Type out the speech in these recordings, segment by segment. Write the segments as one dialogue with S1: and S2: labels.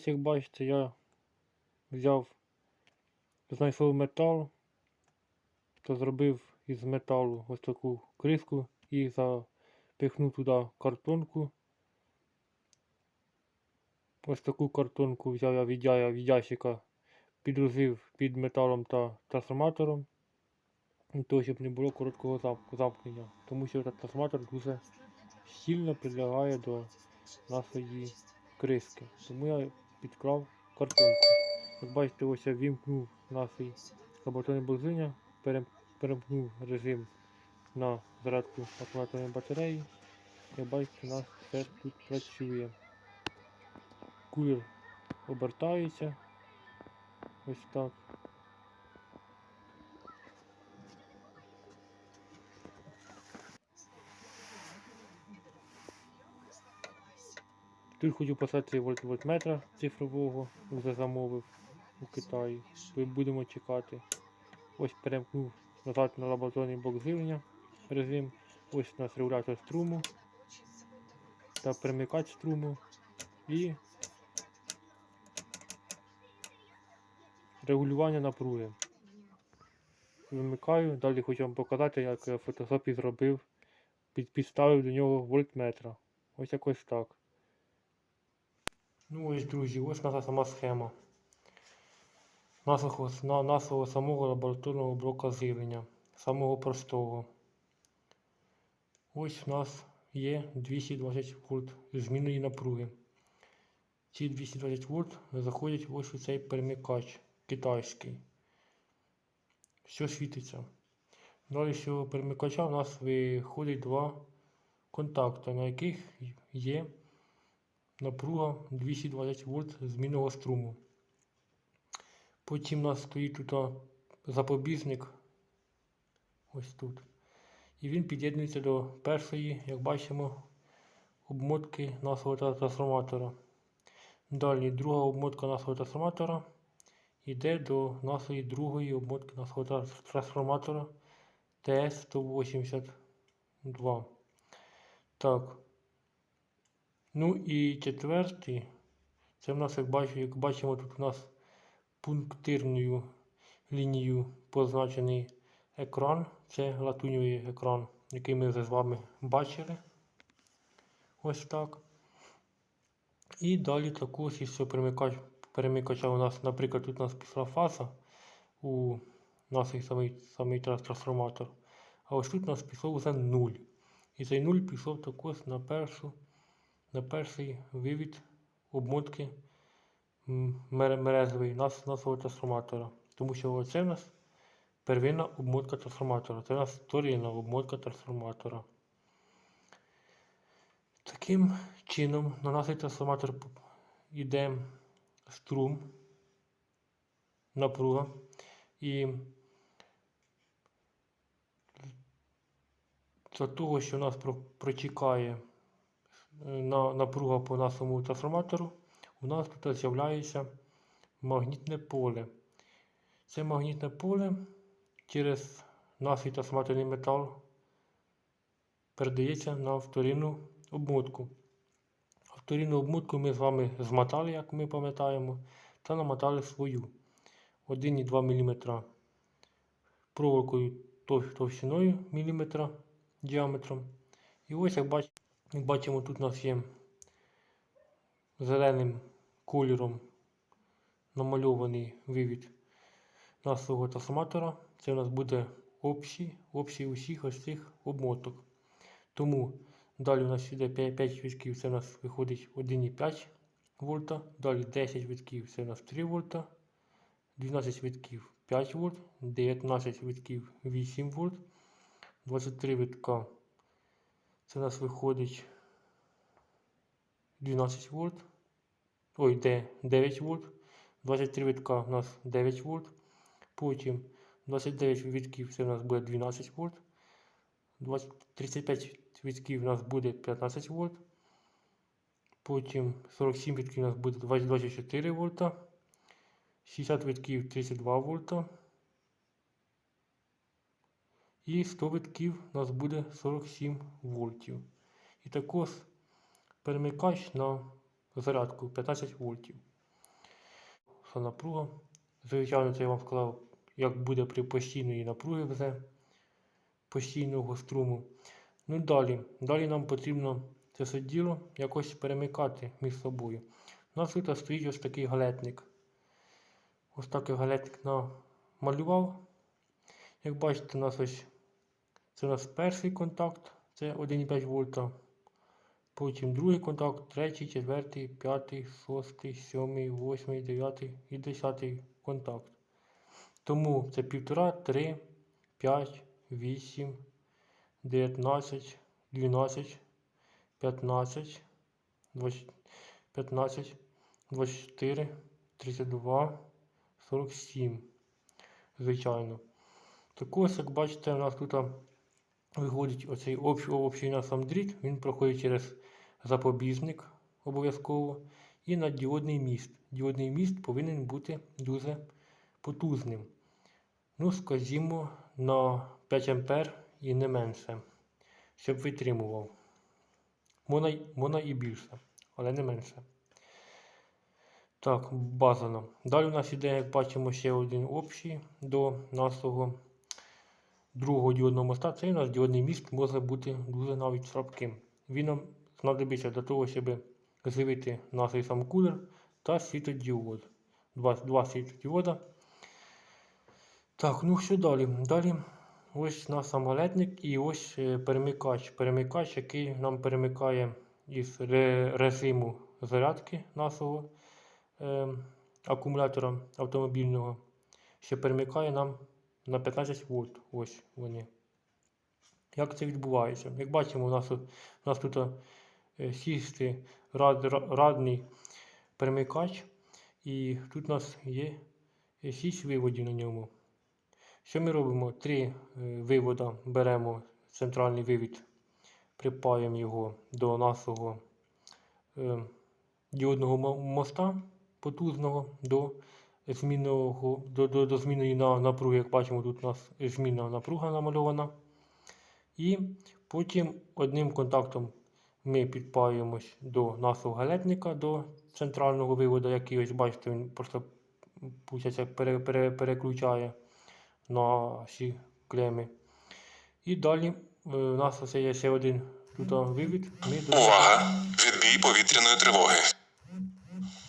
S1: Ось як бачите, я взяв, знайшов метал та зробив із металу ось таку криску і запихнув туди картонку. Ось таку картонку взяв я від, я- від ящика, підрузив під металом та трансформатором. Для щоб не було короткого замкнення. Тому що трансформатор дуже сильно прилягає до нашої криски. Тому я підклав картонку. Як бачите, ось я вімкнув наш лабораторне бензиня, перемкнув режим на зарядку акумуляторної батареї. Як бачите, у нас все тут працює. Кулер обертається. Ось так. Тут хочу поставити вольт вольтметра цифрового, вже замовив у Китаї. Бу- Будемо чекати. Ось перемкнув назад на лабораторний блок живлення режим. Ось у нас регулятор струму та перемикач струму і регулювання напруги. Вимикаю, далі хочу вам показати, як я фотошопі зробив, підставив до нього вольтметра. Ось якось так. Ну ось, друзі, ось наша сама схема нашого, нашого самого лабораторного блока живлення, самого простого. Ось у нас є 220 вольт змінної напруги. Ці 220 вольт заходять ось у цей перемикач китайський. Що світиться. Далі з цього перемикача у нас виходить два контакти, на яких є напруга 220 вольт змінного струму. Потім у нас стоїть тут запобіжник ось тут. І він під'єднується до першої, як бачимо, обмотки нашого трансформатора. Далі друга обмотка нашого трансформатора йде до нашої другої обмотки нашого трансформатора TS-182. Так. Ну і четвертий, це в нас, як бачимо, як бачимо, тут у нас пунктирною лінією позначений екран. Це латуньовий екран, який ми вже з вами бачили. Ось так. І далі також із перемикач, перемикача у нас, наприклад, тут у нас пішла фаза у нашій самий, самий трансформатор. А ось тут у нас пішов вже 0. І цей 0 пішов також на першу на перший вивід обмотки мережевий нашого трансформатора. Тому що оце в нас первинна обмотка трансформатора. Це у нас вторинна обмотка трансформатора. Таким чином на наш трансформатор йде струм, напруга. І за того, що нас про- протікає на, напруга по нашому трансформатору, у нас тут з'являється магнітне поле. Це магнітне поле через наш трансформаторний метал передається на вторинну обмотку. Вторинну обмотку ми з вами змотали, як ми пам'ятаємо, та намотали свою 1,2 мм проволокою тов- товщиною міліметра діаметром. І ось як бачите. Як бачимо, тут у нас є зеленим кольором намальований вивід нашого трансформатора. Це у нас буде общий, общий усіх ось цих обмоток. Тому далі у нас йде 5, 5 витків, це у нас виходить 1,5 вольта. Далі 10 витків, це у нас 3 вольта. 12 витків 5 вольт, 19 витків 8 вольт, 23 витка це у нас виходить 12 вольт. Ой, де 9 вольт. 23 витка у нас 9 вольт. Потім 29 витків це у нас буде 12 вольт. 20, 35 витків у нас буде 15 вольт. Потім 47 витків у нас буде 24 вольта. 60 витків 32 вольта. І 100 витків у нас буде 47 вольтів. І також перемикач на зарядку 15 вольтів. Це напруга. Звичайно, це я вам сказав, як буде при постійної напруги вже постійного струму. Ну далі. Далі нам потрібно це все діло якось перемикати між собою. У нас тут стоїть ось такий галетник. Ось такий галетник намалював. Як бачите, у нас ось це у нас перший контакт, це 1,5 вольта. Потім другий контакт, третій, четвертий, п'ятий, шостий, сьомий, восьмий, дев'ятий і десятий контакт. Тому це 1,5, 3, 5, 8, 19, 12, 15, 20, 15, 24, 32, 47. Звичайно. Також, як бачите, у нас тут виходить оцей общий, общий на сам дріт, він проходить через запобіжник обов'язково і на діодний міст. Діодний міст повинен бути дуже потужним. Ну, скажімо, на 5 ампер і не менше, щоб витримував. Можна, й- можна і більше, але не менше. Так, базано. Далі у нас іде, як бачимо, ще один общий до нашого другого діодного моста. Цей нас діодний міст може бути дуже навіть слабким. Він нам знадобиться для того, щоб живити наш сам кулер та світодіод. Два, два світодіода. Так, ну що далі? Далі ось наш самолетник і ось е, перемикач. Перемикач, який нам перемикає із ре- режиму зарядки нашого е, акумулятора автомобільного, що перемикає нам на 15 вольт. Ось вони. Як це відбувається? Як бачимо, у нас, у нас тут е, сісти рад, радний перемикач, і тут у нас є 6 виводів на ньому. Що ми робимо? Три е, вивода беремо центральний вивід, припаємо його до нашого е, діодного моста потужного до змінного, до, до, до змінної на, напруги. Як бачимо, тут у нас змінна напруга намальована. І потім одним контактом ми підпаюємось до нашого галетника, до центрального виводу, який ось бачите, він просто пере, пере, переключає наші клеми. І далі е, у нас ось є ще один тут вивід. Ми
S2: Увага! Відбій повітряної тривоги.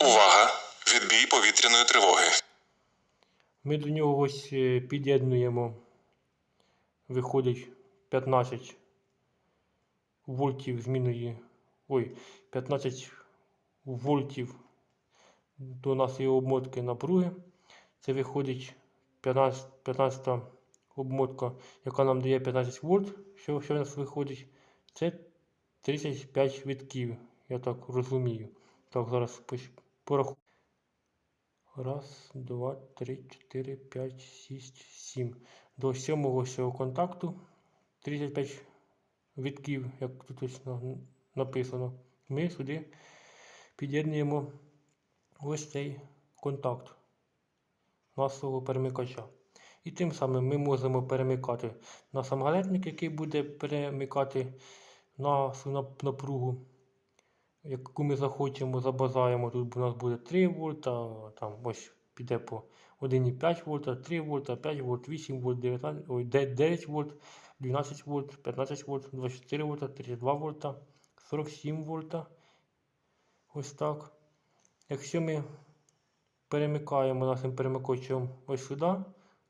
S2: Увага! Відбій повітряної тривоги.
S1: Ми до нього ось е, під'єднуємо, виходить 15 вольтів зміної, ой, 15 вольтів до нашої обмотки напруги. Це виходить 15, 15 обмотка, яка нам дає 15 вольт, що, що в нас виходить. Це 35 вітків, я так розумію. Так, зараз порахую. Раз, два, три, чотири, п'ять, шість, сім. До сьомого цього контакту 35 вітків, як тут на- написано. Ми сюди під'єднуємо ось цей контакт нашого перемикача. І тим самим ми можемо перемикати на самогалетник, який буде перемикати нашу напругу яку ми захочемо, забажаємо. Тут у нас буде 3 вольта, там ось піде по 1,5 вольта, 3 вольта, 5 вольт, 8 вольт, 19, ой, 9 вольт, 12 вольт, 15 вольт, 24 вольта, 32 вольта, 47 вольта. Ось так. Якщо ми перемикаємо нашим перемикачем ось сюди,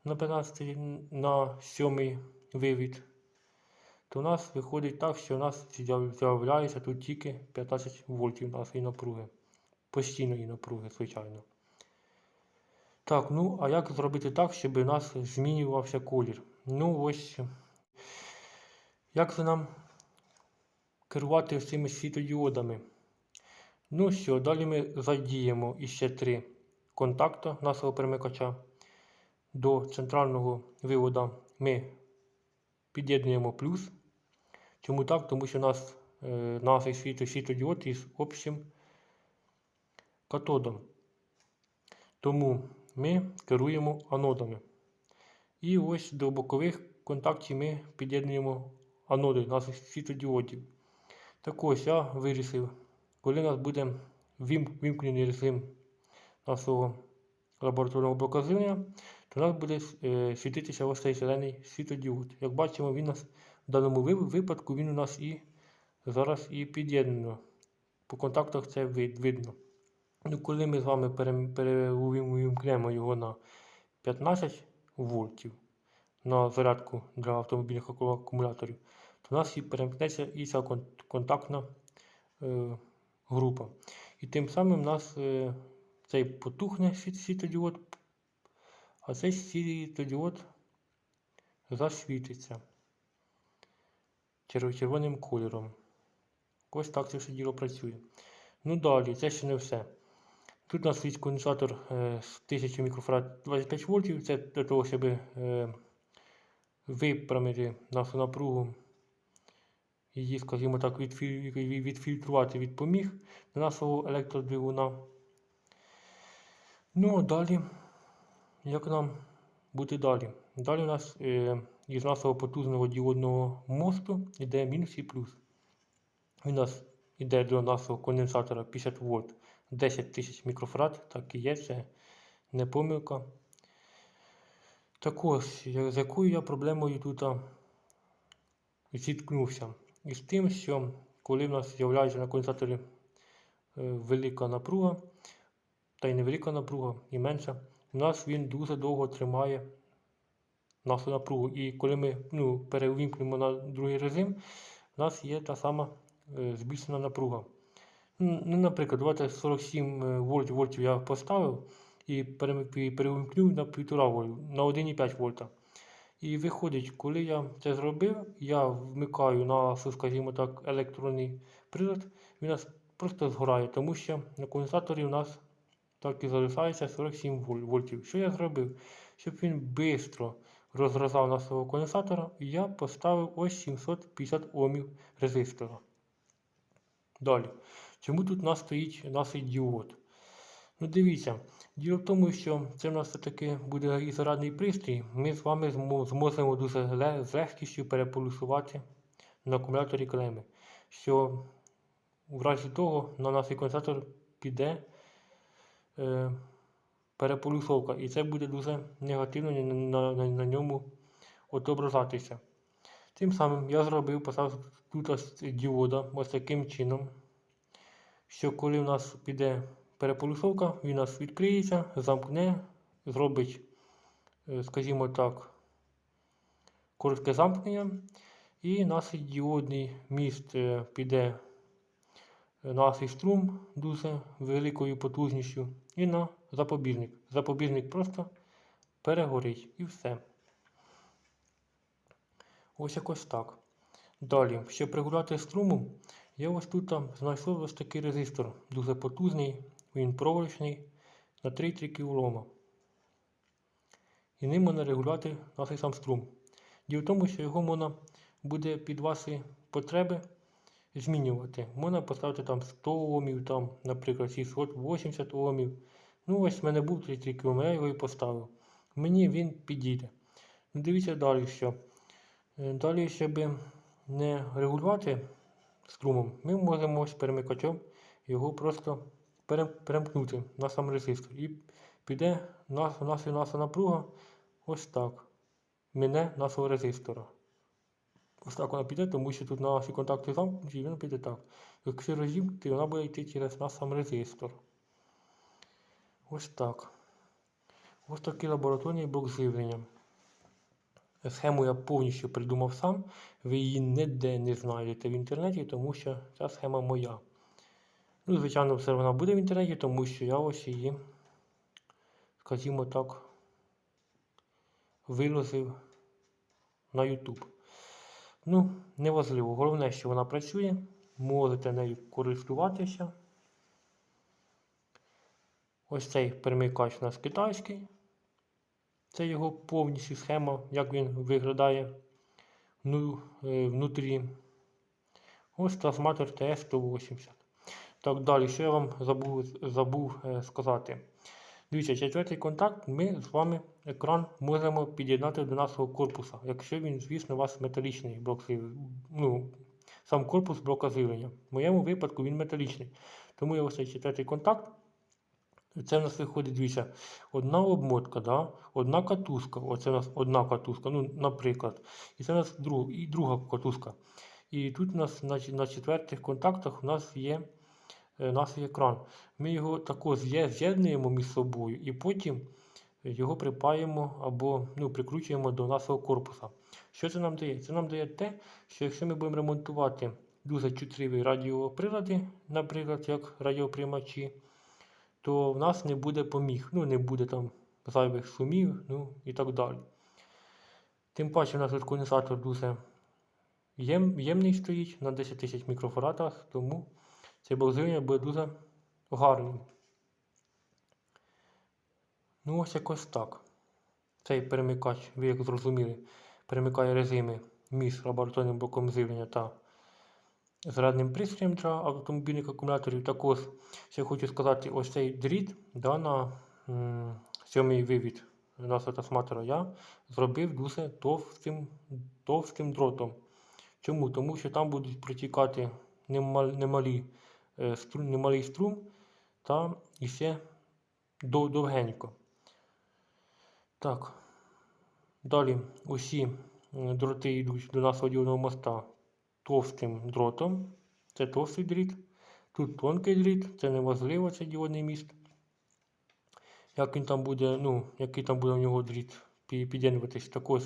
S1: на 15 на 7 вивід, то у нас виходить так, що у нас з'являється тут тільки 15 вольтів нашої напруги. Постійної напруги, звичайно. Так, ну а як зробити так, щоб у нас змінювався колір? Ну ось. Як це нам керувати цими світодіодами? Ну що, далі ми задіємо іще три контакти нашого перемикача. До центрального вивода ми під'єднуємо плюс. Чому так? Тому що у нас е, наш світло світлодіод із общим катодом. Тому ми керуємо анодами. І ось до бокових контактів ми під'єднуємо аноди наших світлодіодів. Так ось я вирішив, коли у нас буде вім, вімкнений режим нашого лабораторного блока живлення, то у нас буде е, світитися ось цей зелений світодіод. Як бачимо, він нас в даному випадку він у нас і зараз і під'єднано. По контактах це вид- видно. Ну, коли ми з вами переувімкнемо його на 15 вольтів на зарядку для автомобільних акумуляторів, то у нас і перемкнеться і ця контактна е, група. І тим самим у нас е, цей потухне світ- світодіод, а цей світодіод засвітиться червоним кольором. Ось так це все діло працює. Ну далі, це ще не все. Тут у нас є конденсатор е, з 1000 мікрофарад 25 вольтів. Це для того, щоб е, випрямити нашу напругу, її, скажімо так, відфільтрувати від поміг до нашого електродвигуна. Ну, а далі, як нам бути далі? Далі у нас е, із нашого потужного діодного мосту йде мінус і плюс. У нас йде до нашого конденсатора 50 вольт 10 тисяч мікрофарад, так і є, це не помилка. Також, з якою я проблемою тут зіткнувся? І з тим, що коли в нас з'являється на конденсаторі е, велика напруга, та й невелика напруга, і менша, у нас він дуже довго тримає нашу напругу. І коли ми ну, перевімкнемо на другий режим, у нас є та сама е, збільшена напруга. Ну, наприклад, давайте 47 е, вольт, вольтів я поставив і перевімкнув на 1,5 вольт, на 1,5 вольта. І виходить, коли я це зробив, я вмикаю на, скажімо так, електронний прилад, він у нас просто згорає, тому що на конденсаторі у нас так і залишається 47 воль- вольтів. Що я зробив? Щоб він швидко розразав нашого конденсатора, і я поставив ось 750 Омів резистора. Далі. Чому тут у нас стоїть наш діод? Ну дивіться, діло в тому, що це в нас все-таки буде і зарядний пристрій. Ми з вами зможемо дуже з легкістю переполюсувати на акумуляторі клеми. Що в разі того на наш конденсатор піде е, переполюсовка, і це буде дуже негативно на, на, на, на ньому отображатися. Тим самим я зробив, поставив тут діода ось таким чином, що коли в нас піде переполюсовка, він у нас відкриється, замкне, зробить, е, скажімо так, коротке замкнення, і наш діодний міст е, піде е, на струм дуже великою потужністю і на запобіжник. Запобіжник просто перегорить і все. Ось якось так. Далі, щоб регулювати струму, я ось тут там знайшов ось такий резистор, дуже потужний, він проволочний на 3,3 кОм. І ним можна регулювати наш сам струм. Діло в тому, що його можна буде під ваші потреби змінювати. Можна поставити там 100 Омів, там, наприклад, 680 Омів. Ну, ось в мене був 3,3 кОм, я його і поставив. Мені він підійде. Ну, Дивіться далі, що. Е, Далі, щоб не регулювати струмом, ми можемо ось перемикачем його просто перемкнути на сам резистор. І піде наша, напруга ось так. Мине нашого резистора. Ось так вона піде, тому що тут наші контакти замкнуті, і вона піде так. Якщо розімкнути, вона буде йти через наш сам резистор. Ось так. Ось такий лабораторний блок живлення. Схему я повністю придумав сам. Ви її ніде не знайдете в інтернеті, тому що ця схема моя. Ну, звичайно, все вона буде в інтернеті, тому що я ось її, скажімо так, виложив на YouTube. Ну, неважливо. Головне, що вона працює. Можете нею користуватися. Ось цей перемикач у нас китайський. Це його повністю схема, як він виглядає е, внутрі. Ось трансформатор TS-180. Так, далі, що я вам забув, забув е, сказати. Дивіться, четвертий контакт, ми з вами екран можемо під'єднати до нашого корпуса, якщо він, звісно, у вас металічний блок, ну, сам корпус блока живлення. В моєму випадку він металічний. Тому я ось цей четвертий контакт. Це в нас виходить, дивіться, одна обмотка, да? одна катушка. Оце у нас одна катушка, ну, наприклад. І це у нас друг, і друга катушка. І тут у нас на, на четвертих контактах у нас є наш екран. Ми його також з'єднуємо між собою і потім його припаємо або ну, прикручуємо до нашого корпуса. Що це нам дає? Це нам дає те, що якщо ми будемо ремонтувати дуже чутливі радіоприлади, наприклад, як радіоприймачі, то в нас не буде поміг, ну не буде там зайвих шумів, ну і так далі. Тим паче у нас конденсатор дуже єм, ємний стоїть на 10 тисяч мікрофарадах, тому цей блок буде дуже гарним. Ну, ось якось так. Цей перемикач, ви як зрозуміли, перемикає режими між лабораторним блоком живлення та зарядним пристроєм для автомобільних акумуляторів. Також ще хочу сказати, ось цей дріт да, на сьомий вивід нашого трансформатора я зробив дуже товстим, товстим дротом. Чому? Тому що там будуть протікати немал- немалі, е, стру- немалий струм та іще дов- довгенько. Так. Далі усі дроти йдуть до нашого діодного моста товстим дротом. Це товстий дріт. Тут тонкий дріт, це неможливо, це діодний міст. Як він там буде, ну, який там буде у нього дріт пі- під'єднуватись також.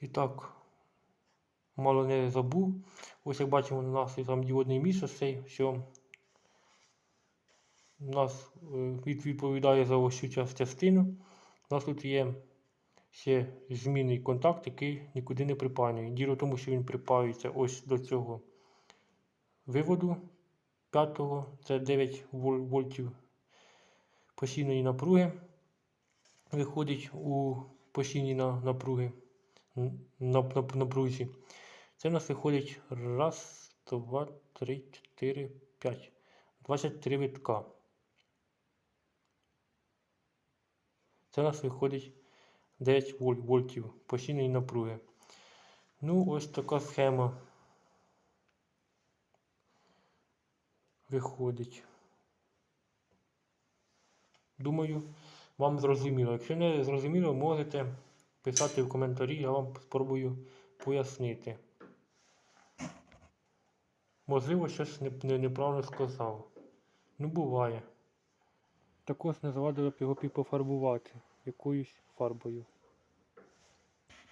S1: І так, мало не забув. Ось як бачимо, у нас є там діодний міст ось цей, що у нас е, відповідає за ось цю частину. У нас тут є ще змінний контакт, який нікуди не припаює. Діло тому, що він припаюється ось до цього виводу п'ятого, це 9 вольтів постійної напруги. Виходить у постійній напруги на, на, напрузі. Це в нас виходить раз, два, три, чотири, п'ять. 23 витка. Це у нас виходить 9 воль- вольтів постійної напруги. Ну, ось така схема виходить. Думаю, вам зрозуміло. Якщо не зрозуміло, можете писати в коментарі, я вам спробую пояснити. Можливо, щось не- не- неправильно сказав. Ну, буває. Також не завадило б його пофарбувати якоюсь фарбою.